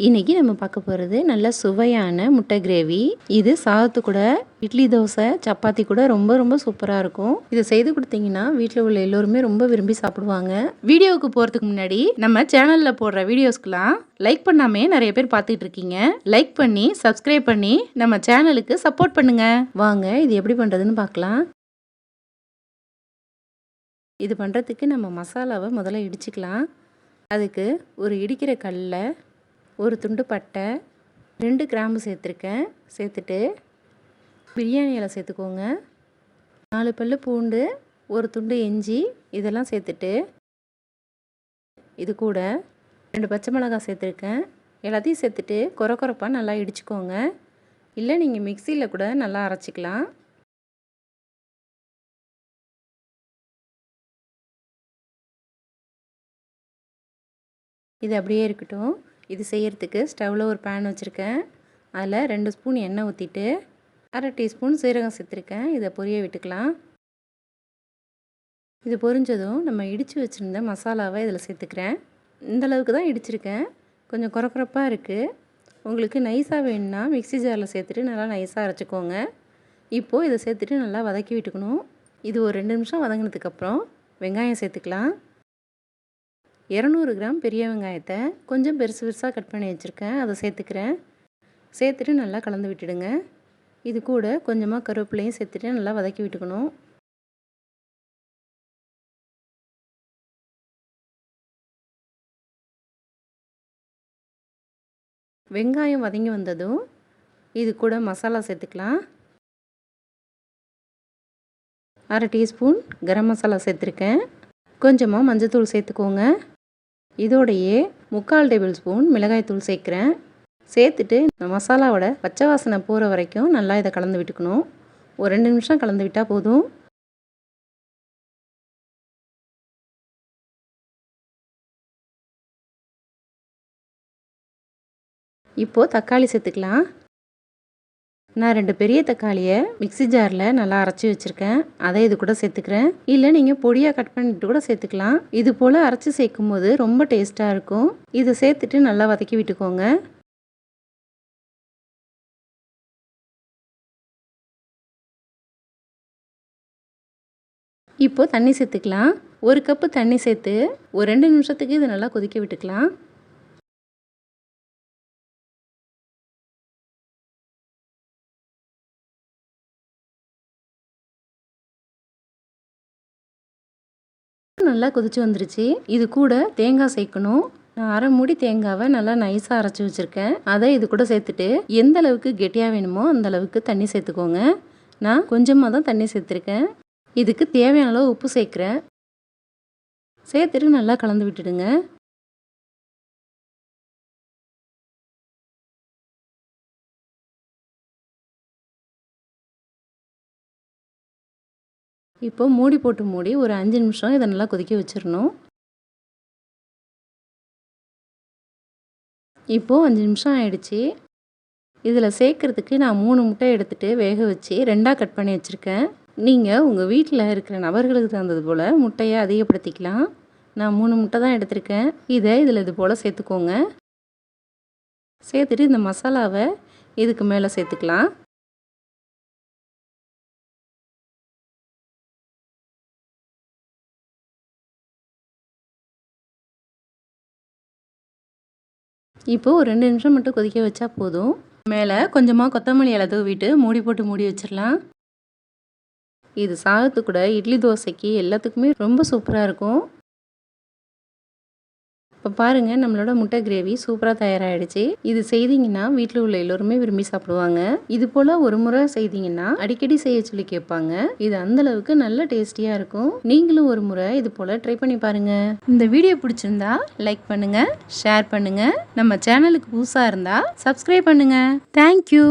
இன்றைக்கி நம்ம பார்க்க போகிறது நல்ல சுவையான முட்டை கிரேவி. இது சாதத்து கூட இட்லி தோசை சப்பாத்தி கூட ரொம்ப ரொம்ப சூப்பராக இருக்கும். இதை செய்து கொடுத்தீங்கன்னா வீட்டில் உள்ள எல்லோருமே ரொம்ப விரும்பி சாப்பிடுவாங்க. வீடியோவுக்கு போகிறதுக்கு முன்னாடி நம்ம சேனலில் போடுற வீடியோஸ்க்கெலாம் லைக் பண்ணாமே நிறைய பேர் பார்த்துட்டு இருக்கீங்க. லைக் பண்ணி சப்ஸ்கிரைப் பண்ணி நம்ம சேனலுக்கு சப்போர்ட் பண்ணுங்க. வாங்க இது எப்படி பண்ணுறதுன்னு பார்க்கலாம். இது பண்ணுறதுக்கு நம்ம மசாலாவை முதல்ல இடிச்சுக்கலாம். அதுக்கு ஒரு இடிக்கிற கல்லில் ஒரு துண்டு பட்டை ரெண்டு கிராம்பு சேர்த்துருக்கேன். சேர்த்துட்டு பிரியாணி இலை சேர்த்துக்கோங்க. நாலு பல் பூண்டு ஒரு துண்டு இஞ்சி இதெல்லாம் சேர்த்துட்டு இது கூட ரெண்டு பச்சை மிளகாய் சேர்த்துருக்கேன். எல்லாத்தையும் சேர்த்துட்டு குறை குறைப்பாக நல்லா இடிச்சுக்கோங்க. இல்லை நீங்கள் மிக்சியில் கூட நல்லா அரைச்சிக்கலாம். இது அப்படியே இருக்கட்டும். இது செய்கிறதுக்கு ஸ்டவ்வில் ஒரு பேன் வச்சுருக்கேன். அதில் ரெண்டு ஸ்பூன் எண்ணெய் ஊற்றிட்டு அரை டீஸ்பூன் சீரகம் சேர்த்துருக்கேன் இதை பொரிய விட்டுக்கலாம். இது பொரிஞ்சதும் நம்ம இடித்து வச்சுருந்த மசாலாவை இதில் சேர்த்துக்கிறேன். இந்த அளவுக்கு தான் இடிச்சிருக்கேன். கொஞ்சம் குறக்குறப்பாக இருக்குது உங்களுக்கு நைஸாக வேணும்னா மிக்சி ஜாரில் சேர்த்துட்டு நல்லா நைஸாக அரைச்சிக்கோங்க. இப்போது இதை சேர்த்துட்டு நல்லா வதக்கி விட்டுக்கணும். இது ஒரு ரெண்டு நிமிஷம் வதங்கினதுக்கப்புறம் வெங்காயம் சேர்த்துக்கலாம். இரநூறு கிராம் பெரிய வெங்காயத்தை கொஞ்சம் பெருசு பெருசாக கட் பண்ணி வச்சுருக்கேன். அதை சேர்த்துக்கிறேன். சேர்த்துட்டு நல்லா கலந்து விட்டுடுங்க. இது கூட கொஞ்சமாக கருவேப்பிலையும் சேர்த்துட்டு நல்லா வதக்கி விட்டுக்கணும். வெங்காயம் வதங்கி வந்ததும் இது கூட மசாலா சேர்த்துக்கலாம். அரை டீஸ்பூன் கரம் மசாலா சேர்த்துருக்கேன். கொஞ்சமாக மஞ்சத்தூள் சேர்த்துக்கோங்க. இதோடையே முக்கால் டேபிள் ஸ்பூன் மிளகாய்த்தூள் சேர்க்குறேன். சேர்த்துட்டு இந்த மசாலாவோட பச்சை வாசனை போகிற வரைக்கும் நல்லா இதை கலந்து விட்டுக்கணும். ஒரு ரெண்டு நிமிஷம் கலந்து விட்டால் போதும். இப்போது தக்காளி சேர்த்துக்கலாம். நான் ரெண்டு பெரிய தக்காளியை மிக்சி ஜாரில் நல்லா அரைச்சி வச்சுருக்கேன். அதை இது கூட சேர்த்துக்கிறேன். இல்லை நீங்கள் பொடியாக கட் பண்ணிட்டு கூட சேர்த்துக்கலாம். இது போல் அரைச்சி சேர்க்கும் போது ரொம்ப டேஸ்ட்டாக இருக்கும். இதை சேர்த்துட்டு நல்லா வதக்கி விட்டுக்கோங்க. இப்போது தண்ணி சேர்த்துக்கலாம். ஒரு கப்பு தண்ணி சேர்த்து ஒரு ரெண்டு நிமிஷத்துக்கு இதை நல்லா கொதிக்க விட்டுக்கலாம். நல்லா கொதிச்சு வந்துருச்சு. இது கூட தேங்காய் சேர்க்கணும். நான் அரை மூடி தேங்காவை நல்லா நைஸாக அரைச்சி வச்சுருக்கேன். அதை இது கூட சேர்த்துட்டு எந்த அளவுக்கு கெட்டியாக வேணுமோ அந்த அளவுக்கு தண்ணி சேர்த்துக்கோங்க. நான் கொஞ்சமாக தான் தண்ணி சேர்த்துருக்கேன். இதுக்கு தேவையான அளவு உப்பு சேர்க்குறேன். சேர்த்துட்டு நல்லா கலந்து விட்டுடுங்க. இப்போ மூடி போட்டு மூடி ஒரு அஞ்சு நிமிஷம் இதை நல்லா கொதிக்க வச்சிடணும். இப்போது அஞ்சு நிமிஷம் ஆயிடுச்சு. இதில் சேர்க்குறதுக்கு நான் மூணு முட்டை எடுத்துகிட்டு வேக வச்சு ரெண்டாக கட் பண்ணி வச்சுருக்கேன். நீங்கள் உங்கள் வீட்டில் இருக்கிற நபர்களுக்கு தகுந்தது போல் முட்டையை அதிகப்படுத்திக்கலாம். நான் மூணு முட்டை தான் எடுத்திருக்கேன். இதை இதில் இது போல் சேர்த்துக்கோங்க. சேர்த்துட்டு இந்த மசாலாவை இதுக்கு மேலே சேர்த்துக்கலாம். இப்போது ஒரு ரெண்டு நிமிஷம் மட்டும் கொதிக்க வச்சா போதும். மேலே கொஞ்சமாக கொத்தமல்லி இலை தூவிட்டு மூடி போட்டு மூடி வச்சிடலாம். இது சாதத்து கூட இட்லி தோசைக்கு எல்லாத்துக்குமே ரொம்ப சூப்பராக இருக்கும். இப்போ பாருங்கள் நம்மளோட முட்டை கிரேவி சூப்பராக தயாராகிடுச்சு இது செய்தீங்கன்னா வீட்டில் உள்ள எல்லோருமே விரும்பி சாப்பிடுவாங்க. இது போல் ஒரு முறை செய்தீங்கன்னா அடிக்கடி செய்ய சொல்லி கேட்பாங்க. இது அந்தளவுக்கு நல்ல டேஸ்டியாக இருக்கும். நீங்களும் ஒரு முறை இது போல் ட்ரை பண்ணி பாருங்கள் இந்த வீடியோ பிடிச்சிருந்தா லைக் பண்ணுங்கள் ஷேர் பண்ணுங்கள் நம்ம சேனலுக்கு புதுசாக இருந்தால் சப்ஸ்கிரைப் பண்ணுங்கள் தேங்க்யூ